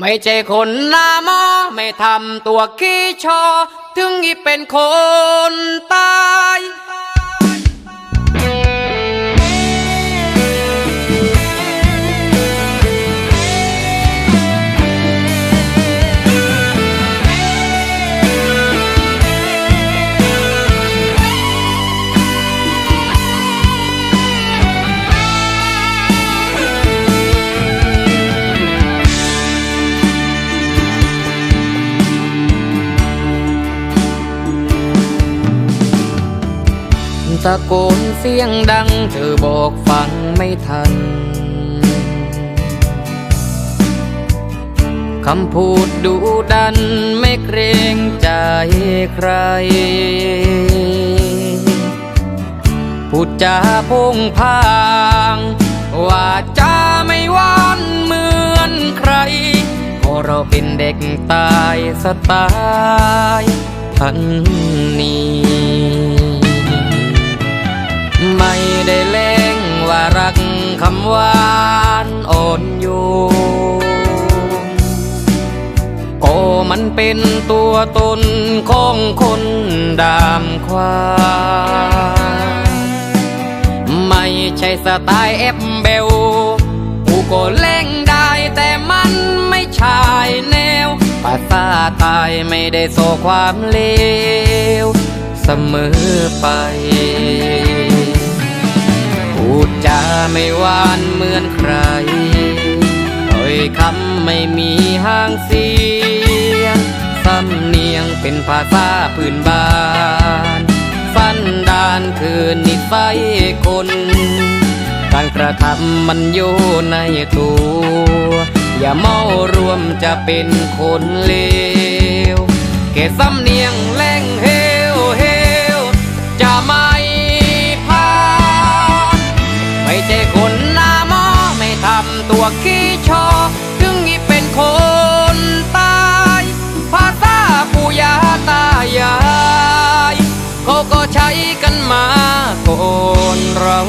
ไม่ใช่คนหน้ามอไม่ทำตัวขี้ชอ ถึงอีเป็นคนตา ตะโกนเสียงดัง เธอบอกฟังไม่ทัน คำพูดดูดันไม่เกรงใจใคร พูดจาพงพางว่าจะไม่หวานเหมือนใครเพราะเราเป็นเด็กตายสไตล์พันนี้ ไม่ได้เล่งว่ารักคำหวานอ่อนโยนโอ้มันเป็นตัวตนของคนดามความไม่ใช่สไตล์เอฟเบลกูก็เล่งได้แต่มันไม่ใช่แนวภาษาตายไม่ได้โซความเลวเสมอไป พูดจาไม่หวานเหมือนใครถ้อยคำไม่มีห้างเสียงสำเนียงเป็นภาษาพื้นบ้านสันดานคือนิสัยคน การกระทำมันอยู่ในตัว อย่าเมารวมจะเป็นคนเลวเกสำเนียงแรงเฮ มาก่อนเรา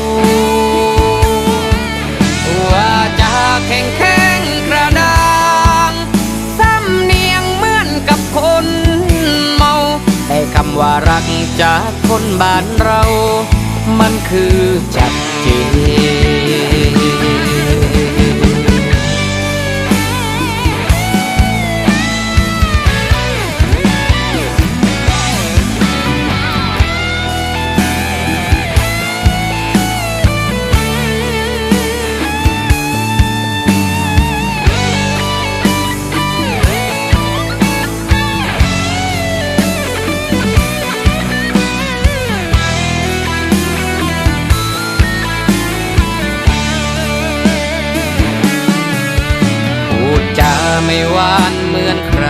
ว่าจะแข็งแข็งกระด้างสำเนียงเหมือนกับคนเมา แต่คำว่ารักจากคนบ้านเรา มันคือจัดเจน ไม่หวานเหมือนใคร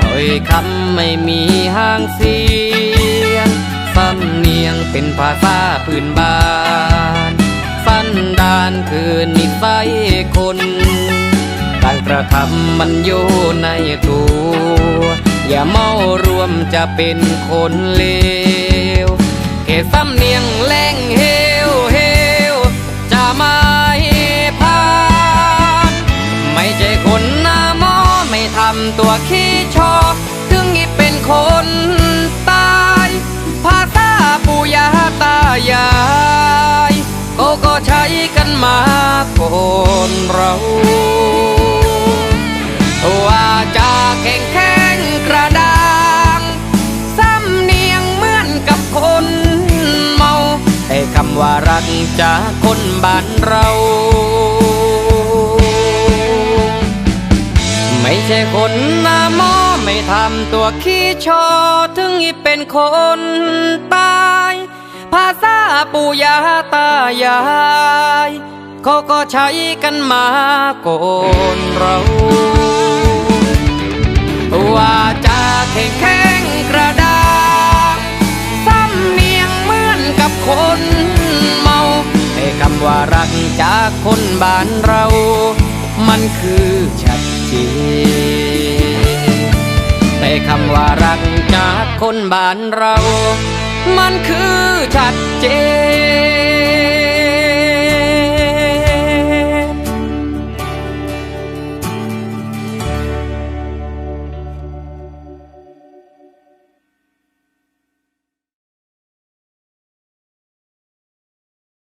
ถ้อยคำไม่มีห้างเสียงสำเนียงเป็นภาษาพื้นบ้าน สันดานคือนิสัยคนการกระทำมันอยู่ในตัว อย่าเมารวมจะเป็นคนเลวแค่สำเนียงแรง ตัวขี้ชอ ถึงอีเป็นคนตายภาษาปู่ย่าตายายก็ก็ใช้กันมาก่อนเราว่าจะแข็งแข็งกระด้างสำเนียงเหมือนกับคนเมาแต่คำว่ารักจากคนบ้านเรา ไม่ใช่คนหน้ามอไม่ทำตัวขี้ชอ ถึงอีเป็นคนตาย ภาษาปู่ย่าตายายเขาก็ใช้กันมาโกนเราว่าจะแข็งแข็งกระด้างสำเนียงเหมือนกับคนเมาแต่คำว่ารักจากคนบ้านเรา มันคือชัดเจนแต่คำว่ารักจากคนบ้านเรา มันคือชัดเจน